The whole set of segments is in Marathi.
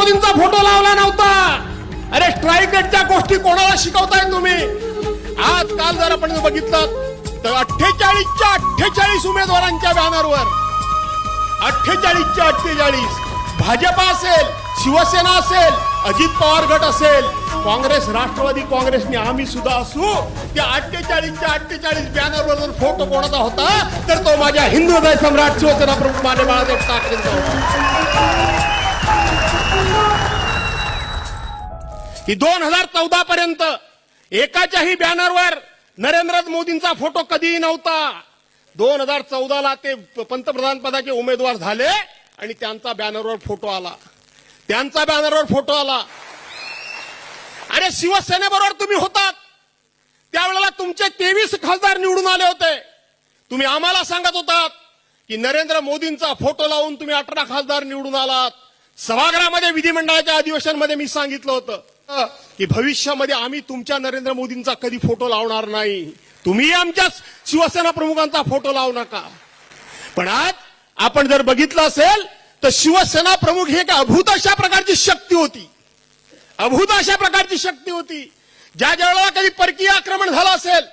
मोदींचा फोटो लावला नव्हता. अरे स्ट्राईक रेटच्या गोष्टी कोणाला शिकवताय तुम्ही? आज काल जर आपण बघितलं तर अठ्ठेचाळीसच्या अठ्ठेचाळीस उमेदवारांच्या बॅनरवर अठ्ठेचाळीसच्या अठ्ठेचाळीस. भाजपा असेल शिवसेना असेल अजित पवार गट असेल काँग्रेस राष्ट्रवादी काँग्रेसने आम्ही सुद्धा असू त्या अठ्ठेचाळीसच्या अठ्ठेचाळीस बॅनरवर जर फोटो कोणाचा होता तर तो माझ्या हिंदू हृदय सम्राट शिवसेना प्रमुख माने बाळासाहेब ठाकरेंचा होता. की दोन हजार चौदा पर्यंत एकाच्याही बॅनरवर नरेंद्र मोदींचा फोटो कधीही नव्हता. दोन हजार चौदाला ते पंतप्रधान पदाचे उमेदवार झाले आणि त्यांचा बॅनरवर फोटो आला. त्यांचा बॅनरवर फोटो आला. अरे शिवसेनेबरोबर तुम्ही होतात. त्यावेळेला तुमचे तेवीस खासदार निवडून आले होते. तुम्ही आम्हाला सांगत होतात की नरेंद्र मोदींचा फोटो लावून तुम्ही अठरा खासदार निवडून आलात. सभागृहामध्ये विधिमंडळाच्या अधिवेशनमध्ये मी सांगितलं होतं की भविष्यामध्ये आम्ही तुमच्या नरेंद्र मोदींचा कधी फोटो लावणार नाही. तुम्ही आमच्या शिवसेना प्रमुखांचा फोटो लावू नका. पण आज आपण जर बघितलं असेल तर शिवसेना प्रमुख ही एक अभूत अशा प्रकारची शक्ती होती. अभूत अशा प्रकारची शक्ती होती. ज्या ज्यावेळेला कधी परकीय आक्रमण झालं असेल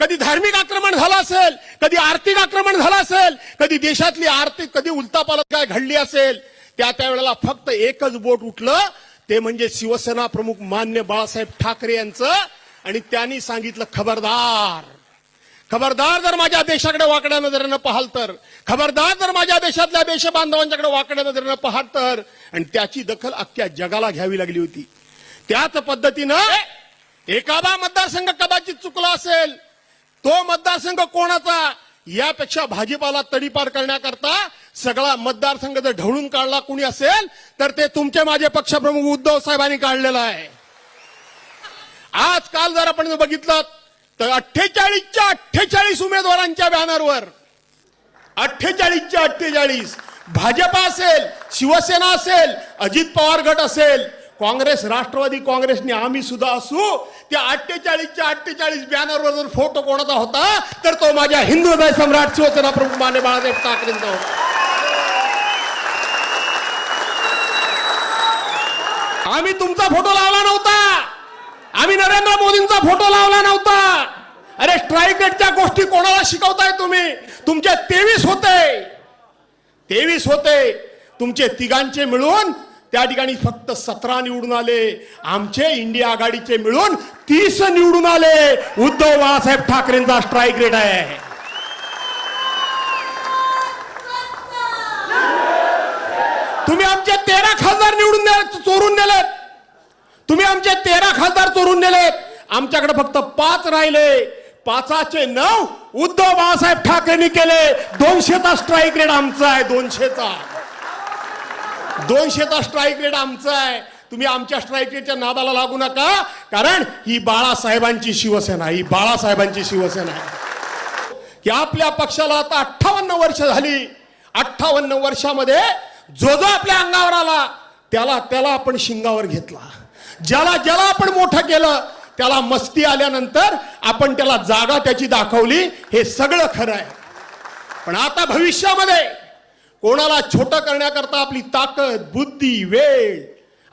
कधी धार्मिक आक्रमण झालं असेल कधी आर्थिक आक्रमण झालं असेल कधी देशातली आर्थिक कधी उलतापालत काय घडली असेल त्या त्यावेळेला फक्त एकच बोट उठलं ते म्हणजे शिवसेना प्रमुख मान्य बाळासाहेब ठाकरे यांचं आणि त्यांनी सांगितलं खबरदार. खबरदार जर माझ्या देशाकडे वाकड्या नजरेनं पाहाल तर खबरदार जर माझ्या देशातल्या देश बांधवांच्याकडे वाकड्या नजरेनं पाहाल तर आणि त्याची दखल अख्ख्या जगाला घ्यावी लागली होती. त्याच पद्धतीनं एखादा मतदारसंघ कदाचित चुकला असेल तो मतदारसंघ कोणाचा? यापेक्षा भाजपाला तडीपार करण्याकरता सगळा मतदारसंघ जर ढवळून काढला कुणी असेल तर ते तुमचे माझे पक्षप्रमुख उद्धव साहेबांनी काढलेला आहे. आज काल जर आपण बघितलं तर अठ्ठेचाळीसच्या अठ्ठेचाळीस उमेदवारांच्या बॅनरवर अठ्ठेचाळीसच्या अठ्ठेचाळीस. भाजपा असेल शिवसेना असेल अजित पवार गट असेल काँग्रेस राष्ट्रवादी काँग्रेसने आम्ही सुद्धा असू त्या अठ्ठेचाळीसच्या अठ्ठेचाळीस बॅनरवर जर फोटो कोणाचा होता तर तो माझ्या हिंदू हृदय सम्राट शिवसेना प्रमुख माने बाळासाहेब ठाकरेंचा होता. आम्ही तुमचा फोटो लावला नव्हता. आम्ही नरेंद्र मोदींचा फोटो लावला नव्हता. अरे स्ट्राईकेटच्या गोष्टी कोणाला शिकवताय तुम्ही? तुमचे तेवीस होते. तेवीस होते. तुमचे तिघांचे मिळून त्या ठिकाणी फक्त सतरा निवडून आले. आमचे इंडिया आघाडीचे मिळून तीस निवडून आले. उद्धव बाळासाहेब ठाकरेंचा स्ट्राईक रेट आहे. तुम्ही आमचे तेरा खासदार निवडून द्या- चोरून द्या. तुम्ही आमचे तेरा खासदार चोरून नेलेत आमच्याकडे फक्त पाच राहिले. पाचाचे नऊ उद्धव बाळासाहेब ठाकरेंनी केले. दोनशेचा स्ट्राईक रेट आमचा आहे दोनशेचा. दोनशेचा स्ट्राईक रेट आमचा आहे. तुम्ही आमच्या स्ट्राईक रेटच्या नादाला लागू नका. कारण ही बाळासाहेबांची शिवसेना ही बाळासाहेबांची शिवसेना आहे. की आपल्या पक्षाला आता अठ्ठावन्न वर्ष झाली. अठ्ठावन्न वर्षामध्ये जो जो आपल्या अंगावर आला त्याला त्याला आपण शिंगावर घेतला. ज्याला ज्याला आपण मोठं केलं त्याला मस्ती आल्यानंतर आपण त्याला जागा त्याची दाखवली हे सगळं खरं आहे. पण आता भविष्यामध्ये कोणाला छोटं करण्याकरता आपली ताकद बुद्धी वेळ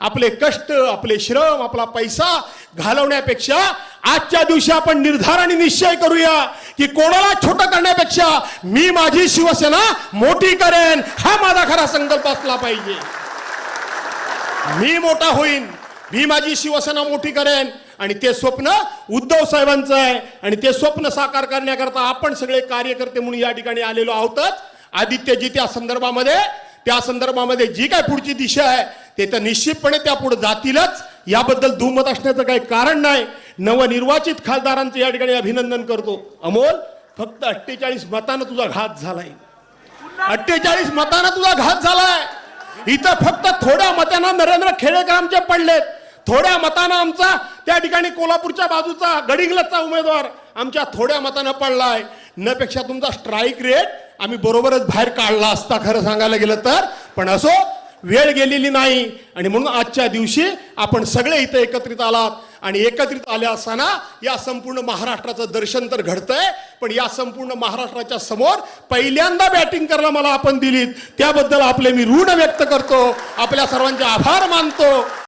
आपले कष्ट आपले श्रम आपला पैसा घालवण्यापेक्षा आजच्या दिवशी आपण निर्धार आणि निश्चय करूया की कोणाला छोटं करण्यापेक्षा मी माझी शिवसेना मोठी करेन हा माझा खरा संकल्प असला पाहिजे. मी मोठा होईन. मी माझी शिवसेना मोठी करेन आणि ते स्वप्न उद्धव साहेबांचं आहे. आणि ते स्वप्न साकार करण्याकरता आपण सगळे कार्यकर्ते म्हणून या ठिकाणी आलेलो आहोतच. आदित्यजी त्या संदर्भामध्ये त्या संदर्भामध्ये जी काय पुढची दिशा आहे ते तर निश्चितपणे त्या पुढे जातीलच. याबद्दल दुमत असण्याचं काही कारण नाही. नवनिर्वाचित खासदारांचं या ठिकाणी अभिनंदन करतो. अमोल फक्त अठ्ठेचाळीस मतानं तुझा घात झालाय. अठ्ठेचाळीस मतानं तुझा घात झालाय. इथं फक्त थोड्या मतानं नरेंद्र खेडेकर आमचे पडलेत. थोड्या मतानं आमचा त्या ठिकाणी कोल्हापूरच्या बाजूचा गडिंगलचा उमेदवार आमच्या थोड्या मतानं पडलाय. न पेक्षा तुमचा स्ट्राईक रेट आम्ही बरोबरच बाहेर काढला असता खरं सांगायला गेलं तर. पण असो वेळ गेलेली नाही. आणि म्हणून आजच्या दिवशी आपण सगळे इथं एकत्रित आलात. आणि एकत्रित आले असताना या संपूर्ण महाराष्ट्राचं दर्शन तर घडतंय. पण या संपूर्ण महाराष्ट्राच्या समोर पहिल्यांदा बॅटिंग करायला मला आपण दिलीत. त्याबद्दल आपले मी ऋण व्यक्त करतो. आपल्या सर्वांचे आभार मानतो.